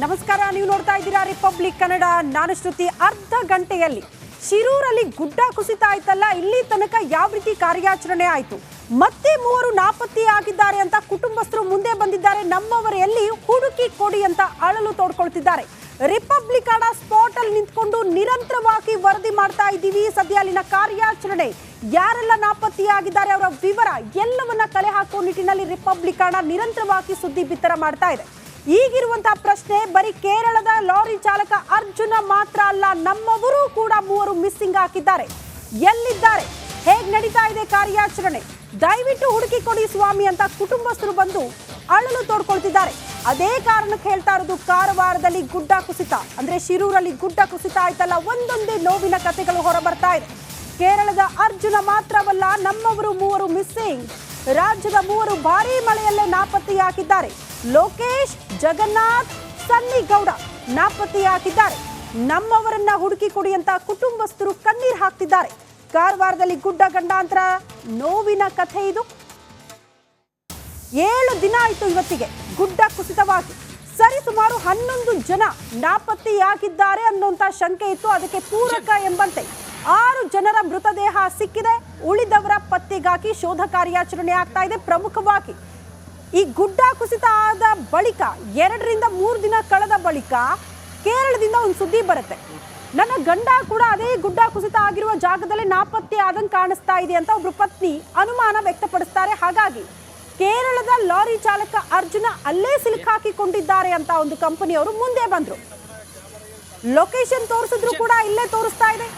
ನಮಸ್ಕಾರ, ನೀವು ನೋಡ್ತಾ ಇದ್ದೀರಾ ರಿಪಬ್ಲಿಕ್ ಕನ್ನಡ ನಾನು ಶ್ರುತಿ, ಅರ್ಧ ಗಂಟೆಯಲ್ಲಿ ಶಿರೂರಲ್ಲಿ ಗುಡ್ಡ ಕುಸಿತ ಆಯ್ತಲ್ಲ, ಇಲ್ಲಿ ತನಕ ಯಾವ ರೀತಿ ಕಾರ್ಯಾಚರಣೆ ಆಯಿತು? ಮತ್ತೆ ಮೂವರು ನಾಪತ್ತೆಯಾಗಿದ್ದಾರೆ ಅಂತ ಕುಟುಂಬಸ್ಥರು ಮುಂದೆ ಬಂದಿದ್ದಾರೆ. ನಮ್ಮವರ ಎಲ್ಲಿ ಹುಡುಕಿ ಕೊಡಿ ಅಂತ ಅಳಲು ತೋಡ್ಕೊಳ್ತಿದ್ದಾರೆ. ರಿಪಬ್ಲಿಕ್ ಕನ್ನಡ ಸ್ಪಾಟ್ ಅಲ್ಲಿ ನಿಂತ್ಕೊಂಡು ನಿರಂತರವಾಗಿ ವರದಿ ಮಾಡ್ತಾ ಇದ್ದೀವಿ. ಸದ್ಯ ಅಲ್ಲಿನ ಕಾರ್ಯಾಚರಣೆ ಯಾರೆಲ್ಲ ನಾಪತ್ತೆಯಾಗಿದ್ದಾರೆ ಅವರ ವಿವರ ಎಲ್ಲವನ್ನ ಕಲೆ ಹಾಕುವ ನಿಟ್ಟಿನಲ್ಲಿ ರಿಪಬ್ಲಿಕ್ ಕನ್ನಡ ನಿರಂತರವಾಗಿ ಸುದ್ದಿ ಬಿತ್ತರ ಮಾಡ್ತಾ ಇದೆ. ಈಗಿರುವಂತಹ ಪ್ರಶ್ನೆ, ಬರೀ ಕೇರಳದ ಲಾರಿ ಚಾಲಕ ಅರ್ಜುನ ಮಾತ್ರ ಅಲ್ಲ, ನಮ್ಮವರು ಕೂಡ ಮೂವರು ಮಿಸ್ಸಿಂಗ್ ಹಾಕಿದ್ದಾರೆ. ಎಲ್ಲಿದ್ದಾರೆ? ಹೇಗ್ ನಡೀತಾ ಇದೆ ಕಾರ್ಯಾಚರಣೆ? ದಯವಿಟ್ಟು ಹುಡುಕಿ ಕೊಡಿ ಸ್ವಾಮಿ ಅಂತ ಕುಟುಂಬಸ್ಥರು ಬಂದು ಅಳಲು ತೋಡ್ಕೊಳ್ತಿದ್ದಾರೆ. ಅದೇ ಕಾರಣಕ್ಕೆ ಹೇಳ್ತಾ ಇರೋದು, ಕಾರವಾರದಲ್ಲಿ ಗುಡ್ಡ ಕುಸಿತ. ಅಂದ್ರೆ ಶಿರೂರಲ್ಲಿ ಗುಡ್ಡ ಕುಸಿತ ಆಯ್ತಲ್ಲ, ಒಂದೊಂದೇ ನೋವಿನ ಕಥೆಗಳು ಹೊರಬರ್ತಾ ಇದೆ. ಕೇರಳದ ಅರ್ಜುನ ಮಾತ್ರವಲ್ಲ, ನಮ್ಮವರು ಮೂವರು ಮಿಸ್ಸಿಂಗ್ ರಾಜ್ಯದ ಮೂವರು ಭಾರೀ ಮಳೆಯಲ್ಲೇ ನಾಪತ್ತೆಯಾಗಿದ್ದಾರೆ. ಲೋಕೇಶ್, ಜಗನ್ನಾಥ್, ಸನ್ನಿ ಗೌಡ ನಾಪತ್ತೆಯಾಗಿದ್ದಾರೆ. ನಮ್ಮವರನ್ನ ಹುಡುಕಿ ಕೊಡಿ ಅಂತ ಕುಟುಂಬಸ್ಥರು ಕಣ್ಣೀರು ಹಾಕ್ತಿದ್ದಾರೆ. ಕಾರವಾರದಲ್ಲಿ ಗುಡ್ಡ ಗಂಡಾಂತರ, ನೋವಿನ ಕಥೆ ಇದು. ಏಳು ದಿನ ಆಯಿತು ಇವತ್ತಿಗೆ, ಗುಡ್ಡ ಕುಸಿತವಾಗಿ. ಸರಿ ಸುಮಾರು ಹನ್ನೊಂದು ಜನ ನಾಪತ್ತೆಯಾಗಿದ್ದಾರೆ ಅನ್ನುವಂತ ಶಂಕೆ ಇತ್ತು. ಅದಕ್ಕೆ ಪೂರಕ ಎಂಬಂತೆ ಆರು ಜನರ ಮೃತದೇಹ ಸಿಕ್ಕಿದೆ. ಉಳಿದವರ ಪತ್ತೆಗಾಗಿ ಶೋಧ ಕಾರ್ಯಾಚರಣೆ ಆಗ್ತಾ ಇದೆ. ಪ್ರಮುಖವಾಗಿ ಈ ಗುಡ್ಡ ಕುಸಿತ ಆದ ಬಳಿಕ, ಎರಡರಿಂದ ಮೂರು ದಿನ ಕಳೆದ ಬಳಿಕ ಕೇರಳದಿಂದ ಒಂದು ಸುದ್ದಿ ಬರುತ್ತೆ. ನನ್ನ ಗಂಡ ಕೂಡ ಅದೇ ಗುಡ್ಡ ಕುಸಿತ ಆಗಿರುವ ಜಾಗದಲ್ಲಿ ನಾಪತ್ತೆ ಆದಂಗೆ ಕಾಣಿಸ್ತಾ ಇದೆ ಅಂತ ಒಬ್ರು ಪತ್ನಿ ಅನುಮಾನ ವ್ಯಕ್ತಪಡಿಸ್ತಾರೆ. ಹಾಗಾಗಿ ಕೇರಳದ ಲಾರಿ ಚಾಲಕ ಅರ್ಜುನ ಅಲ್ಲೇ ಸಿಲುಕಾಕಿಕೊಂಡಿದ್ದಾರೆ ಅಂತ ಒಂದು ಕಂಪನಿಯವರು ಮುಂದೆ ಬಂದರು. ಲೊಕೇಶನ್ ತೋರಿಸಿದ್ರು ಕೂಡ ಇಲ್ಲೇ ತೋರಿಸ್ತಾ ಇದೆ.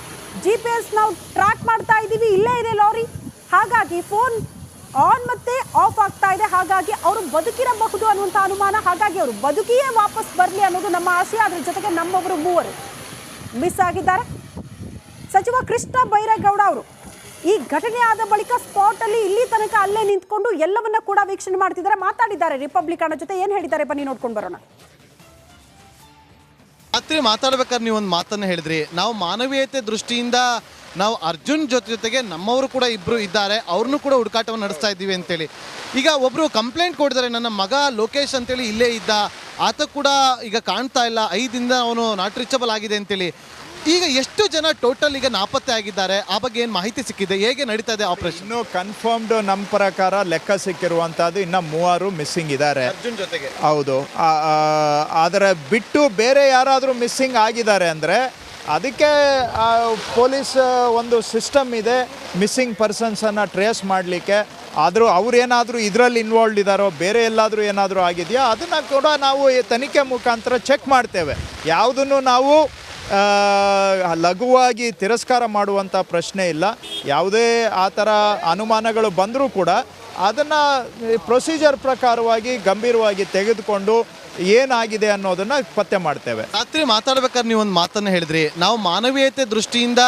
ಜಿ ಪಿ ಎಸ್ ನಾವು ಟ್ರ್ಯಾಕ್ ಮಾಡ್ತಾ ಇದ್ದೀವಿ ಇಲ್ಲೇ ಇದೆ ಲಾರಿ ಹಾಗಾಗಿ ಫೋನ್ ಆನ್ ಮತ್ತೆ ಆಫ್ ಆಗ್ತಾ ಇದೆ. ಹಾಗಾಗಿ ಅವರು ಬದುಕಿರಬಹುದು ಅನ್ನುವಂಥ ಅನುಮಾನ. ಹಾಗಾಗಿ ಅವರು ಬದುಕಿಯೇ ವಾಪಸ್ ಬರಲಿ ಅನ್ನೋದು ನಮ್ಮ ಆಸೆ. ಅದ್ರ ಜೊತೆಗೆ ನಮ್ಮವರು ಮೂವರು ಮಿಸ್ ಆಗಿದ್ದಾರೆ. ಸಚಿವ ಕೃಷ್ಣ ಬೈರೇಗೌಡ ಅವರು ಈ ಘಟನೆ ಆದ ಬಳಿಕ ಸ್ಪಾಟ್ ಅಲ್ಲಿ ಇಲ್ಲಿ ತನಕ ಅಲ್ಲೇ ನಿಂತ್ಕೊಂಡು ಎಲ್ಲವನ್ನ ಕೂಡ ವೀಕ್ಷಣೆ ಮಾಡ್ತಿದ್ದಾರೆ. ಮಾತಾಡಿದ್ದಾರೆ ರಿಪಬ್ಲಿಕನ್ ಜೊತೆ. ಏನು ಹೇಳಿದ್ದಾರೆ? ಬನ್ನಿ ನೋಡ್ಕೊಂಡು ಬರೋಣ. ರಾತ್ರಿ ಮಾತಾಡ್ಬೇಕಾದ್ರೆ ನೀವು ಒಂದು ಮಾತನ್ನು ಹೇಳಿದ್ರಿ. ನಾವು ಮಾನವೀಯತೆ ದೃಷ್ಟಿಯಿಂದ ನಾವು ಅರ್ಜುನ್ ಜೊತೆ ಜೊತೆಗೆ ನಮ್ಮವರು ಕೂಡ ಇಬ್ಬರು ಇದ್ದಾರೆ. ಅವ್ರನ್ನೂ ಕೂಡ ಹುಡುಕಾಟವನ್ನು ನಡೆಸ್ತಾ ಇದ್ದೀವಿ ಅಂತೇಳಿ. ಈಗ ಒಬ್ಬರು ಕಂಪ್ಲೇಂಟ್ ಕೊಡ್ತಾರೆ ನನ್ನ ಮಗ ಲೋಕೇಶ್ ಅಂತೇಳಿ ಇಲ್ಲೇ ಇದ್ದ, ಆತ ಕೂಡ ಈಗ ಕಾಣ್ತಾ ಇಲ್ಲ. ಐದಿಂದ ಅವನು ನಾಟ್ ರೀಚಬಲ್ ಆಗಿದೆ ಅಂತೇಳಿ. ಈಗ ಎಷ್ಟು ಜನ ಟೋಟಲ್ ಈಗ ನಾಪತ್ತೆ ಆಗಿದ್ದಾರೆ? ಆ ಬಗ್ಗೆ ಏನು ಮಾಹಿತಿ ಸಿಕ್ಕಿದೆ? ಹೇಗೆ ನಡೀತಾ ಇದೆ ಆಪರೇಷನ್ ಇನ್ನು ಕನ್ಫರ್ಮ್ಡ್ ನಮ್ಮ ಪ್ರಕಾರ ಲೆಕ್ಕ ಸಿಕ್ಕಿರುವಂಥದ್ದು ಇನ್ನು ಮೂವರು ಮಿಸ್ಸಿಂಗ್ ಇದ್ದಾರೆ. ಅರ್ಜುನ್ ಜೊತೆಗೆ. ಹೌದು. ಆದರೆ ಬಿಟ್ಟು ಬೇರೆ ಯಾರಾದರೂ ಮಿಸ್ಸಿಂಗ್ ಆಗಿದ್ದಾರೆ ಅಂದರೆ ಅದಕ್ಕೆ ಪೊಲೀಸ್ ಒಂದು ಸಿಸ್ಟಮ್ ಇದೆ. ಮಿಸ್ಸಿಂಗ್ ಪರ್ಸನ್ಸನ್ನು ಟ್ರೇಸ್ ಮಾಡಲಿಕ್ಕೆ. ಆದರೂ ಅವರೇನಾದರೂ ಇದರಲ್ಲಿ ಇನ್ವಾಲ್ವ್ ಇದ್ದಾರೋ ಬೇರೆ ಎಲ್ಲಾದರೂ ಏನಾದರೂ ಆಗಿದೆಯಾ ಅದನ್ನು ಕೂಡ ನಾವು ಈ ತನಿಖೆ ಮುಖಾಂತರ ಚೆಕ್ ಮಾಡ್ತೇವೆ. ಯಾವುದನ್ನು ನಾವು ಲಘುವಾಗಿ ತಿರಸ್ಕಾರ ಮಾಡುವಂಥ ಪ್ರಶ್ನೆ ಇಲ್ಲ. ಯಾವುದೇ ಆ ಥರ ಅನುಮಾನಗಳು ಬಂದರೂ ಕೂಡ ಅದನ್ನು ಪ್ರೊಸೀಜರ್ ಪ್ರಕಾರವಾಗಿ ಗಂಭೀರವಾಗಿ ತೆಗೆದುಕೊಂಡು ಏನಾಗಿದೆ ಅನ್ನೋದನ್ನು ಪತ್ತೆ ಮಾಡ್ತೇವೆ. ರಾತ್ರಿ ಮಾತಾಡ್ಬೇಕಾದ್ರೆ ನೀವು ಒಂದು ಮಾತನ್ನು ಹೇಳಿದ್ರಿ. ನಾವು ಮಾನವೀಯತೆ ದೃಷ್ಟಿಯಿಂದ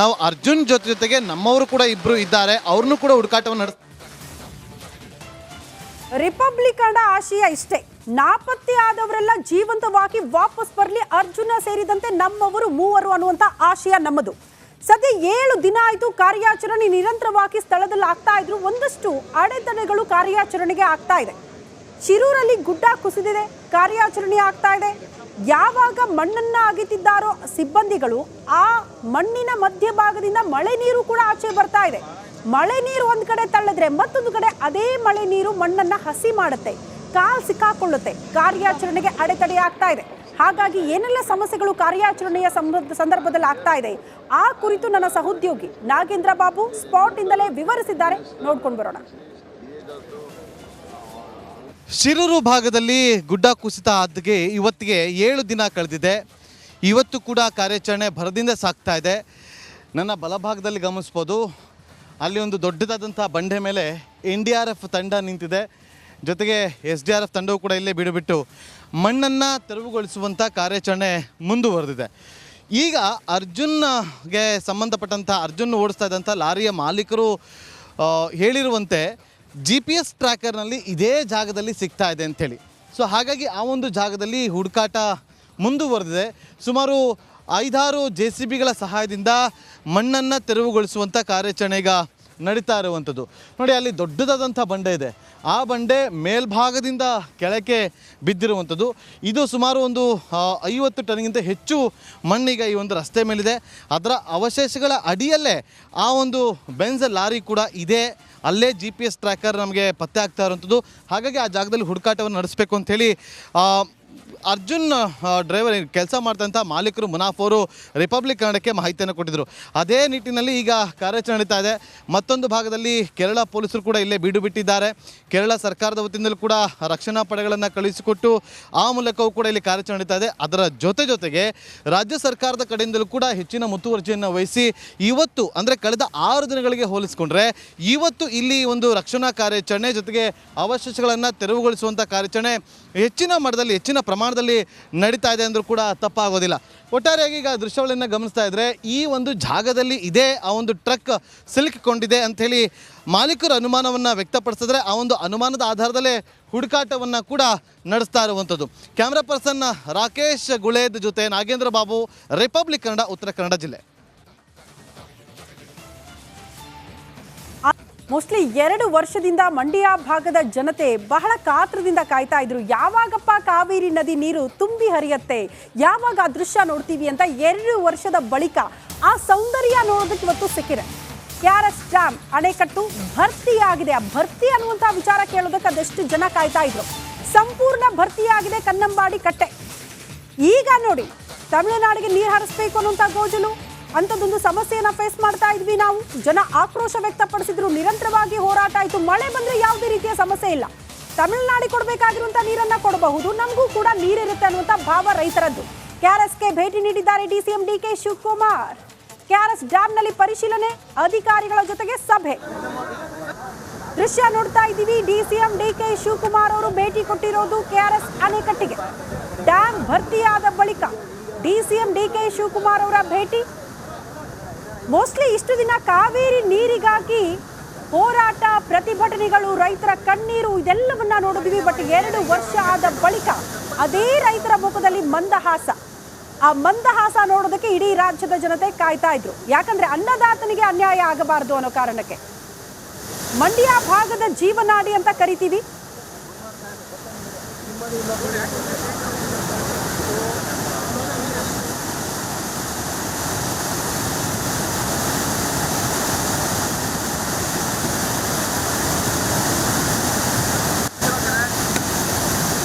ನಾವು ಅರ್ಜುನ್ ಜೊತೆ ಜೊತೆಗೆ ನಮ್ಮವರು ಕೂಡ ಇಬ್ಬರು ಇದ್ದಾರೆ. ಅವ್ರನ್ನೂ ಕೂಡ ಹುಡುಕಾಟವನ್ನು ನಡೆಸ್ ರಿಪಬ್ಲಿಕ್ ಆಶಯ ಇಷ್ಟೇ. ನಾಪತ್ತೆ ಆದವರೆಲ್ಲ ಜೀವಂತವಾಗಿ ವಾಪಸ್ ಬರಲಿ ಅರ್ಜುನ ಸೇರಿದಂತೆ ನಮ್ಮವರು ಮೂವರು ಅನ್ನುವಂಥ ಆಶಯ ನಮ್ಮದು. ಸದ್ಯ ಏಳು ದಿನ ಆಯಿತು ಕಾರ್ಯಾಚರಣೆ ನಿರಂತರವಾಗಿ ಸ್ಥಳದಲ್ಲಿ ಆಗ್ತಾ ಇದ್ರು. ಒಂದಷ್ಟು ಅಡೆತಡೆಗಳು ಕಾರ್ಯಾಚರಣೆಗೆ ಆಗ್ತಾ ಇದೆ. ಶಿರೂರಲ್ಲಿ ಗುಡ್ಡ ಕುಸಿದಿದೆ, ಕಾರ್ಯಾಚರಣೆ ಆಗ್ತಾ ಇದೆ. ಯಾವಾಗ ಮಣ್ಣನ್ನ ಅಗಿತಿದ್ದಾರೋ ಸಿಬ್ಬಂದಿಗಳು, ಆ ಮಣ್ಣಿನ ಮಧ್ಯಭಾಗದಿಂದ ಮಳೆ ನೀರು ಕೂಡ ಆಚೆ ಬರ್ತಾ ಇದೆ. ಮಳೆ ನೀರು ಒಂದ್ ಕಡೆ ತಳ್ಳಿದ್ರೆ ಮತ್ತೊಂದು ಕಡೆ ಅದೇ ಮಳೆ ನೀರು ಮಣ್ಣನ್ನ ಹಸಿ ಮಾಡುತ್ತೆ. ಕಾಲ್ ಸಿಕ್ಕಾಕೊಳ್ಳುತ್ತೆ. ಕಾರ್ಯಾಚರಣೆಗೆ ಅಡೆತಡೆ ಆಗ್ತಾ ಇದೆ. ಹಾಗಾಗಿ ಏನೆಲ್ಲ ಸಮಸ್ಯೆಗಳು ಕಾರ್ಯಾಚರಣೆಯ ಸಂದರ್ಭದಲ್ಲಿ ಆಗ್ತಾ ಇದೆ, ಆ ಕುರಿತು ನನ್ನ ಸಹೋದ್ಯೋಗಿ ನಾಗೇಂದ್ರ ಬಾಬು ಸ್ಪಾಟ್ ಇಂದಲೇ ವಿವರಿಸಿದ್ದಾರೆ. ನೋಡ್ಕೊಂಡು ಬರೋಣ. ಶಿರೂರು ಭಾಗದಲ್ಲಿ ಗುಡ್ಡ ಕುಸಿತ ಆದ್ಗೆ ಇವತ್ತಿಗೆ ಏಳು ದಿನ ಕಳೆದಿದೆ. ಇವತ್ತು ಕೂಡ ಕಾರ್ಯಾಚರಣೆ ಭರದಿಂದ ಸಾಕ್ತಾ ಇದೆ. ನನ್ನ ಬಲಭಾಗದಲ್ಲಿ ಗಮನಿಸ್ಬೋದು. ಅಲ್ಲಿ ಒಂದು ದೊಡ್ಡದಾದಂಥ ಬಂಡೆ ಮೇಲೆ ಎನ್ ತಂಡ ನಿಂತಿದೆ. ಜೊತೆಗೆ ಎಸ್ ಡಿ ಆರ್ ಎಫ್ ತಂಡವು ಕೂಡ ಇಲ್ಲೇ ಬಿಡುಬಿಟ್ಟು ಮಣ್ಣನ್ನು ತೆರವುಗೊಳಿಸುವಂಥ ಕಾರ್ಯಾಚರಣೆ ಮುಂದುವರೆದಿದೆ. ಈಗ ಅರ್ಜುನ್ಗೆ ಸಂಬಂಧಪಟ್ಟಂಥ ಅರ್ಜುನ್ ಓಡಿಸ್ತಾ ಇದ್ದಂಥ ಲಾರಿಯ ಮಾಲೀಕರು ಹೇಳಿರುವಂತೆ ಜಿ ಪಿ ಎಸ್ ಟ್ರ್ಯಾಕರ್ನಲ್ಲಿ ಇದೇ ಜಾಗದಲ್ಲಿ ಸಿಗ್ತಾ ಇದೆ ಅಂಥೇಳಿ. ಸೊ ಹಾಗಾಗಿ ಆ ಒಂದು ಜಾಗದಲ್ಲಿ ಹುಡುಕಾಟ ಮುಂದುವರೆದಿದೆ. ಸುಮಾರು ಐದಾರು ಜೆ ಸಿ ಬಿಗಳ ಸಹಾಯದಿಂದ ಮಣ್ಣನ್ನು ತೆರವುಗೊಳಿಸುವಂಥ ಕಾರ್ಯಾಚರಣೆ ಈಗ ನಡೀತಾ ಇರುವಂಥದ್ದು. ನೋಡಿ, ಅಲ್ಲಿ ದೊಡ್ಡದಾದಂಥ ಬಂಡೆ ಇದೆ. ಆ ಬಂಡೆ ಮೇಲ್ಭಾಗದಿಂದ ಕೆಳಕ್ಕೆ ಬಿದ್ದಿರುವಂಥದ್ದು. ಇದು ಸುಮಾರು ಒಂದು ಐವತ್ತು ಟನ್ಗಿಂತ ಹೆಚ್ಚು ಮಣ್ಣೀಗ ಈ ಒಂದು ರಸ್ತೆ ಮೇಲಿದೆ. ಅದರ ಅವಶೇಷಗಳ ಅಡಿಯಲ್ಲೇ ಆ ಒಂದು ಬೆನ್ಸ್ ಲಾರಿ ಕೂಡ ಇದೆ. ಅಲ್ಲೇ ಜಿ ಪಿ ಎಸ್ ಟ್ರ್ಯಾಕರ್ ನಮಗೆ ಪತ್ತೆ ಆಗ್ತಾ ಇರುವಂಥದ್ದು. ಹಾಗಾಗಿ ಆ ಜಾಗದಲ್ಲಿ ಹುಡುಕಾಟವನ್ನು ನಡೆಸಬೇಕು ಅಂಥೇಳಿ ಅರ್ಜುನ್ ಡ್ರೈವರ್ ಕೆಲಸ ಮಾಡ್ತಂಥ ಮಾಲೀಕರು ಮುನಾಫೋರು ರಿಪಬ್ಲಿಕ್ ಕನ್ನಡಕ್ಕೆ ಮಾಹಿತಿಯನ್ನು ಕೊಟ್ಟಿದ್ದರು ಅದೇ ನಿಟ್ಟಿನಲ್ಲಿ ಈಗ ಕಾರ್ಯಾಚರಣೆ ನಡೀತಾ ಇದೆ. ಮತ್ತೊಂದು ಭಾಗದಲ್ಲಿ ಕೇರಳ ಪೊಲೀಸರು ಕೂಡ ಇಲ್ಲೇ ಬೀಡು ಬಿಟ್ಟಿದ್ದಾರೆ. ಕೇರಳ ಸರ್ಕಾರದ ವತಿಯಿಂದಲೂ ಕೂಡ ರಕ್ಷಣಾ ಪಡೆಗಳನ್ನು ಕಳುಹಿಸಿಕೊಟ್ಟು ಆ ಮೂಲಕವೂ ಕೂಡ ಇಲ್ಲಿ ಕಾರ್ಯಾಚರಣೆ ನಡೀತಾ ಇದೆ. ಅದರ ಜೊತೆ ಜೊತೆಗೆ ರಾಜ್ಯ ಸರ್ಕಾರದ ಕಡೆಯಿಂದಲೂ ಕೂಡ ಹೆಚ್ಚಿನ ಮುತುವರ್ಜಿಯನ್ನು ವಹಿಸಿ ಇವತ್ತು, ಅಂದರೆ ಕಳೆದ ಆರು ದಿನಗಳಿಗೆ ಹೋಲಿಸಿಕೊಂಡ್ರೆ ಇವತ್ತು ಇಲ್ಲಿ ಒಂದು ರಕ್ಷಣಾ ಕಾರ್ಯಾಚರಣೆ ಜೊತೆಗೆ ಅವಶೇಷಗಳನ್ನು ತೆರವುಗೊಳಿಸುವಂಥ ಕಾರ್ಯಾಚರಣೆ ಹೆಚ್ಚಿನ ಮಟ್ಟದಲ್ಲಿ ಹೆಚ್ಚಿನ ಪ್ರಮಾಣದಲ್ಲಿ ನಡೀತಾ ಇದೆ ಅಂದರೂ ಕೂಡ ತಪ್ಪಾಗೋದಿಲ್ಲ. ಒಟ್ಟಾರೆಯಾಗಿ ಈಗ ದೃಶ್ಯಗಳನ್ನು ಗಮನಿಸ್ತಾ ಇದ್ದರೆ ಈ ಒಂದು ಜಾಗದಲ್ಲಿ ಇದೇ ಆ ಒಂದು ಟ್ರಕ್ ಸಿಲುಕಿಕೊಂಡಿದೆ ಅಂಥೇಳಿ ಮಾಲೀಕರು ಅನುಮಾನವನ್ನು ವ್ಯಕ್ತಪಡಿಸಿದ್ರೆ ಆ ಒಂದು ಅನುಮಾನದ ಆಧಾರದಲ್ಲೇ ಹುಡುಕಾಟವನ್ನು ಕೂಡ ನಡೆಸ್ತಾ ಇರುವಂಥದ್ದು. ಕ್ಯಾಮ್ರಾ ಪರ್ಸನ್ ರಾಕೇಶ್ ಗುಳೇದ್ ಜೊತೆ ನಾಗೇಂದ್ರ ಬಾಬು, ರಿಪಬ್ಲಿಕ್ ಕನ್ನಡ, ಉತ್ತರ ಕನ್ನಡ ಜಿಲ್ಲೆ. ಮೋಸ್ಟ್ಲಿ ಎರಡು ವರ್ಷದಿಂದ ಮಂಡ್ಯ ಭಾಗದ ಜನತೆ ಬಹಳ ಕಾತ್ರದಿಂದ ಕಾಯ್ತಾ ಇದ್ರು. ಯಾವಾಗಪ್ಪ ಕಾವೇರಿ ನದಿ ನೀರು ತುಂಬಿ ಹರಿಯತ್ತೆ? ಯಾವಾಗ ಆ ದೃಶ್ಯ ನೋಡ್ತೀವಿ ಅಂತ ಎರಡು ವರ್ಷದ ಬಳಿಕ ಆ ಸೌಂದರ್ಯ ನೋಡೋದಕ್ಕೆ ಇವತ್ತು ಸಿಕ್ಕಿದೆ. ಕೆ ಆರ್ ಎಸ್ ಡ್ಯಾಮ್ ಅಣೆಕಟ್ಟು ಭರ್ತಿಯಾಗಿದೆ. ಆ ಭರ್ತಿ ಅನ್ನುವಂಥ ವಿಚಾರ ಕೇಳೋದಕ್ಕೆ ಅದೆಷ್ಟು ಜನ ಕಾಯ್ತಾ ಇದ್ರು. ಸಂಪೂರ್ಣ ಭರ್ತಿಯಾಗಿದೆ ಕನ್ನಂಬಾಡಿ ಕಟ್ಟೆ. ಈಗ ನೋಡಿ, ತಮಿಳುನಾಡಿಗೆ ನೀರು ಹರಿಸ್ಬೇಕು ಅನ್ನುವಂಥ ಗೋಜಲು. ಅಂಥದ್ದೊಂದು ಸಮಸ್ಯೆಯನ್ನ ಫೇಸ್ ಮಾಡ್ತಾ ಇದ್ವಿ ನಾವು. ಜನ ಆಕ್ರೋಶ ವ್ಯಕ್ತಪಡಿಸಿದ್ರು, ನಿರಂತರವಾಗಿ ಹೋರಾಟ ಆಯಿತು. ಮಳೆ ಬಂದ್ರೆ ಯಾವುದೇ ರೀತಿಯ ಸಮಸ್ಯೆ ಇಲ್ಲ. ತಮಿಳುನಾಡಿಗೆ ಕೊಡಬೇಕಾಗಿರುವಂಥ ನೀರನ್ನ ಕೊಡಬಹುದು, ನಮಗೂ ಕೂಡ ನೀರಿರುತ್ತೆ ಅನ್ನುವಂಥ ಭಾವ ರೈತರದ್ದು. ಕೆಆರ್ಎಸ್ಗೆ ಭೇಟಿ ನೀಡಿದ್ದಾರೆ DCM D K Shivakumar. KRS ಡ್ಯಾಂನಲ್ಲಿ ಪರಿಶೀಲನೆ, ಅಧಿಕಾರಿಗಳ ಜೊತೆಗೆ ಸಭೆ. ದೃಶ್ಯ ನೋಡ್ತಾ ಇದ್ದೀವಿ. ಡಿಸಿಎಂ ಡಿ ಕೆ ಶಿವಕುಮಾರ್ ಅವರು ಭೇಟಿ ಕೊಟ್ಟಿರೋದು ಕೆಆರ್ಎಸ್ ಅಣೆಕಟ್ಟಿಗೆ. ಡ್ಯಾಮ್ ಭರ್ತಿಯಾದ ಬಳಿಕ ಡಿಸಿಎಂ ಡಿ ಕೆ ಶಿವಕುಮಾರ್ ಅವರ ಭೇಟಿ. ಮೋಸ್ಟ್ಲಿ ಇಷ್ಟು ದಿನ ಕಾವೇರಿ ನೀರಿಗಾಗಿ ಹೋರಾಟ ಪ್ರತಿಭಟನೆಗಳು, ರೈತರ ಕಣ್ಣೀರು ಇದೆಲ್ಲವನ್ನ ನೋಡಿದ್ವಿ ಬಟ್ ಎರಡು ವರ್ಷ ಆದ ಬಳಿಕ ಅದೇ ರೈತರ ಮುಖದಲ್ಲಿ ಮಂದಹಾಸ. ಆ ಮಂದಹಾಸ ನೋಡೋದಕ್ಕೆ ಇಡೀ ರಾಜ್ಯದ ಜನತೆ ಕಾಯ್ತಾ ಇದ್ರು. ಯಾಕಂದ್ರೆ ಅನ್ನದಾತನಿಗೆ ಅನ್ಯಾಯ ಆಗಬಾರದು ಅನ್ನೋ ಕಾರಣಕ್ಕೆ. ಮಂಡ್ಯ ಭಾಗದ ಜೀವನಾಡಿ ಅಂತ ಕರಿತೀವಿ.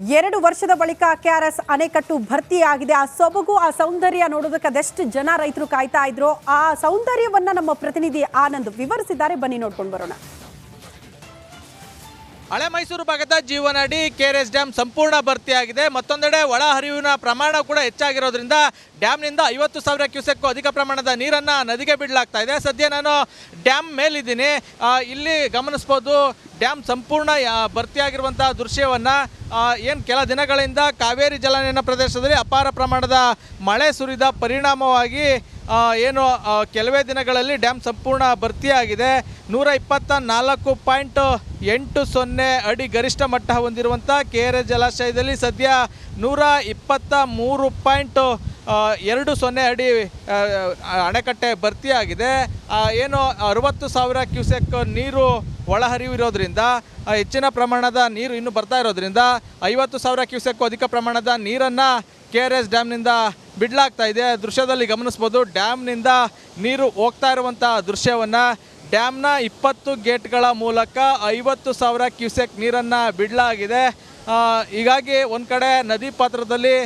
ಎರಡು ವರ್ಷದ ಬಳಿಕ ಕೆಆರ್ಎಸ್ ಅಣೆಕಟ್ಟು ಭರ್ತಿಯಾಗಿದೆ. ಆ ಸೊಬಗು, ಆ ಸೌಂದರ್ಯ ನೋಡೋದಕ್ಕೆ ಅದೆಷ್ಟು ಜನ ರೈತರು ಕಾಯ್ತಾ ಇದ್ರು, ಆ ಸೌಂದರ್ಯವನ್ನ ನಮ್ಮ ಪ್ರತಿನಿಧಿ ಆನಂದ್ ವಿವರಿಸಿದ್ದಾರೆ. ಬನ್ನಿ ನೋಡ್ಕೊಂಡು ಬರೋಣ. ಹಳೆ ಮೈಸೂರು ಭಾಗದ ಜೀವನಡಿ ಕೆ ಆರ್ ಎಸ್ ಡ್ಯಾಮ್ ಸಂಪೂರ್ಣ ಭರ್ತಿಯಾಗಿದೆ. ಮತ್ತೊಂದೆಡೆ ಒಳಹರಿವಿನ ಪ್ರಮಾಣ ಕೂಡ ಹೆಚ್ಚಾಗಿರೋದ್ರಿಂದ ಡ್ಯಾಮ್ನಿಂದ ಐವತ್ತು ಸಾವಿರ ಕ್ಯೂಸೆಕ್ಕೂ ಅಧಿಕ ಪ್ರಮಾಣದ ನೀರನ್ನು ನದಿಗೆ ಬಿಡಲಾಗ್ತಾ ಇದೆ. ಸದ್ಯ ನಾನು ಡ್ಯಾಮ್ ಮೇಲಿದ್ದೀನಿ. ಇಲ್ಲಿ ಗಮನಿಸ್ಬೋದು ಡ್ಯಾಮ್ ಸಂಪೂರ್ಣ ಭರ್ತಿಯಾಗಿರುವಂಥ ದೃಶ್ಯವನ್ನು ಏನು ಕೆಲ ದಿನಗಳಿಂದ ಕಾವೇರಿ ಜಲಾನಯನ ಪ್ರದೇಶದಲ್ಲಿ ಅಪಾರ ಪ್ರಮಾಣದ ಮಳೆ ಸುರಿದ ಪರಿಣಾಮವಾಗಿ ಏನು ಕೆಲವೇ ದಿನಗಳಲ್ಲಿ ಡ್ಯಾಮ್ ಸಂಪೂರ್ಣ ಭರ್ತಿಯಾಗಿದೆ. ನೂರ ಇಪ್ಪತ್ತ ನಾಲ್ಕು ಪಾಯಿಂಟ್ ಎಂಟು ಸೊನ್ನೆ ಅಡಿ ಗರಿಷ್ಠ ಮಟ್ಟ ಹೊಂದಿರುವಂಥ ಕೆ ಎಸ್ ಜಲಾಶಯದಲ್ಲಿ ಸದ್ಯ ನೂರ ಇಪ್ಪತ್ತ ಮೂರು ಪಾಯಿಂಟ್ ಎರಡು ಸೊನ್ನೆ ಅಡಿ ಅಣೆಕಟ್ಟೆ ಭರ್ತಿಯಾಗಿದೆ. ಏನು, ಅರವತ್ತು ಸಾವಿರ ಕ್ಯೂಸೆಕ್ ನೀರು ಒಳಹರಿವು ಇರೋದ್ರಿಂದ ಹೆಚ್ಚಿನ ಪ್ರಮಾಣದ ನೀರು ಇನ್ನು ಬರ್ತಾ ಇರೋದ್ರಿಂದ, ಐವತ್ತು ಸಾವಿರ ಕ್ಯೂಸೆಕ್ಕೂ ಅಧಿಕ ಪ್ರಮಾಣದ ನೀರನ್ನು ಕೆ ಆರ್ ಎಸ್ ಡ್ಯಾಮ್ನಿಂದ ಬಿಡಲಾಗ್ತಾ ಇದೆ. ದೃಶ್ಯದಲ್ಲಿ ಗಮನಿಸ್ಬೋದು, ಡ್ಯಾಮ್ನಿಂದ ನೀರು ಹೋಗ್ತಾ ಇರುವಂಥ ದೃಶ್ಯವನ್ನು. ಡ್ಯಾಮ್ನ ಇಪ್ಪತ್ತು ಗೇಟ್ಗಳ ಮೂಲಕ ಐವತ್ತು ಸಾವಿರ ಕ್ಯೂಸೆಕ್ ನೀರನ್ನು ಬಿಡಲಾಗಿದೆ. ಹೀಗಾಗಿ ಒಂದು ಕಡೆ ನದಿ ಪಾತ್ರದಲ್ಲಿ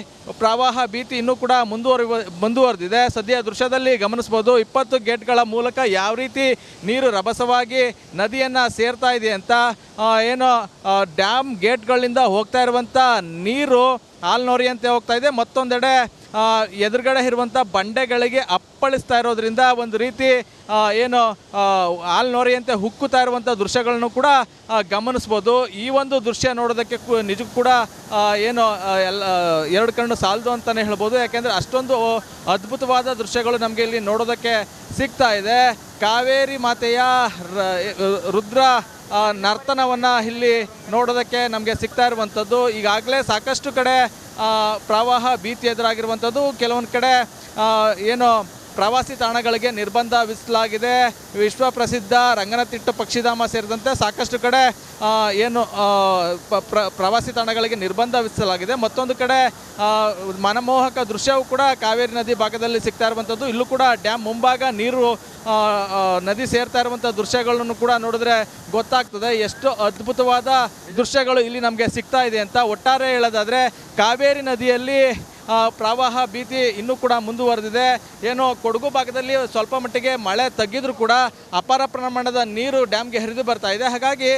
ಪ್ರವಾಹ ಭೀತಿ ಇನ್ನೂ ಕೂಡ ಮುಂದುವರಿ ಮುಂದುವರೆದಿದೆ. ಸದ್ಯ ದೃಶ್ಯದಲ್ಲಿ ಗಮನಿಸ್ಬೋದು, ಇಪ್ಪತ್ತು ಗೇಟ್ಗಳ ಮೂಲಕ ಯಾವ ರೀತಿ ನೀರು ರಭಸವಾಗಿ ನದಿಯನ್ನು ಸೇರ್ತಾ ಇದೆ ಅಂತ. ಏನು ಡ್ಯಾಮ್ ಗೇಟ್ಗಳಿಂದ ಹೋಗ್ತಾ ಇರುವಂಥ ನೀರು ಹಾಲ್ನೋರಿಯಂತೆ ಹೋಗ್ತಾ ಇದೆ. ಮತ್ತೊಂದೆಡೆ ಎದುರುಗಡೆ ಇರುವಂಥ ಬಂಡೆಗಳಿಗೆ ಅಪ್ಪಳಿಸ್ತಾ ಇರೋದ್ರಿಂದ ಒಂದು ರೀತಿ ಏನು ಹಾಲ್ನೋರಿಯಂತೆ ಹುಕ್ಕುತ್ತಾ ಇರುವಂಥ ದೃಶ್ಯಗಳನ್ನು ಕೂಡ ಗಮನಿಸ್ಬೋದು. ಈ ಒಂದು ದೃಶ್ಯ ನೋಡೋದಕ್ಕೆ ನಿಜಕ್ಕೂ ಕೂಡ ಏನು ಎಲ್ಲ, ಎರಡು ಕಣ್ಣು ಸಾಲದು ಅಂತಲೇ ಹೇಳ್ಬೋದು. ಯಾಕೆಂದರೆ ಅಷ್ಟೊಂದು ಅದ್ಭುತವಾದ ದೃಶ್ಯಗಳು ನಮಗೆ ಇಲ್ಲಿ ನೋಡೋದಕ್ಕೆ ಸಿಗ್ತಾ ಇದೆ. ಕಾವೇರಿ ಮಾತೆಯ ರುದ್ರ ನರ್ತನವನ್ನು ಇಲ್ಲಿ ನೋಡೋದಕ್ಕೆ ನಮಗೆ ಸಿಗ್ತಾ ಇರುವಂಥದ್ದು. ಈಗಾಗಲೇ ಸಾಕಷ್ಟು ಕಡೆ ಪ್ರವಾಹ ಭೀತಿ ಎದುರಾಗಿರುವಂಥದ್ದು. ಕೆಲವೊಂದು ಕಡೆ ಏನು ಪ್ರವಾಸಿ ತಾಣಗಳಿಗೆ ನಿರ್ಬಂಧ ವಿಧಿಸಲಾಗಿದೆ. ವಿಶ್ವ ಪ್ರಸಿದ್ಧ ರಂಗನತಿಟ್ಟು ಪಕ್ಷಿಧಾಮ ಸೇರಿದಂತೆ ಸಾಕಷ್ಟು ಕಡೆ ಏನು ಪ್ರ- ಪ್ರವಾಸಿ ತಾಣಗಳಿಗೆ ನಿರ್ಬಂಧ ವಿಧಿಸಲಾಗಿದೆ. ಮತ್ತೊಂದು ಕಡೆ ಮನಮೋಹಕ ದೃಶ್ಯವೂ ಕೂಡ ಕಾವೇರಿ ನದಿ ಭಾಗದಲ್ಲಿ ಸಿಗ್ತಾ ಇರುವಂಥದ್ದು ಇಲ್ಲೂ ಕೂಡ ಡ್ಯಾಮ್ ಮುಂಭಾಗ ನೀರು ನದಿ ಸೇರ್ತಾ ಇರುವಂಥ ದೃಶ್ಯಗಳನ್ನು ಕೂಡ ನೋಡಿದ್ರೆ ಗೊತ್ತಾಗ್ತದೆ. ಎಷ್ಟು ಅದ್ಭುತವಾದ ದೃಶ್ಯಗಳು ಇಲ್ಲಿ ನಮಗೆ ಸಿಗ್ತಾ ಇದೆ ಅಂತ ಒಟ್ಟಾರೆ ಹೇಳೋದಾದರೆ, ಕಾವೇರಿ ನದಿಯಲ್ಲಿ ಪ್ರವಾಹ ಭೀತಿ ಇನ್ನೂ ಕೂಡ ಮುಂದುವರೆದಿದೆ. ಏನು ಕೊಡಗು ಭಾಗದಲ್ಲಿ ಸ್ವಲ್ಪ ಮಟ್ಟಿಗೆ ಮಳೆ ತಗ್ಗಿದ್ರು ಕೂಡ ಅಪಾರ ಪ್ರಮಾಣದ ನೀರು ಡ್ಯಾಮ್ಗೆ ಹರಿದು ಬರ್ತಾ ಇದೆ. ಹಾಗಾಗಿ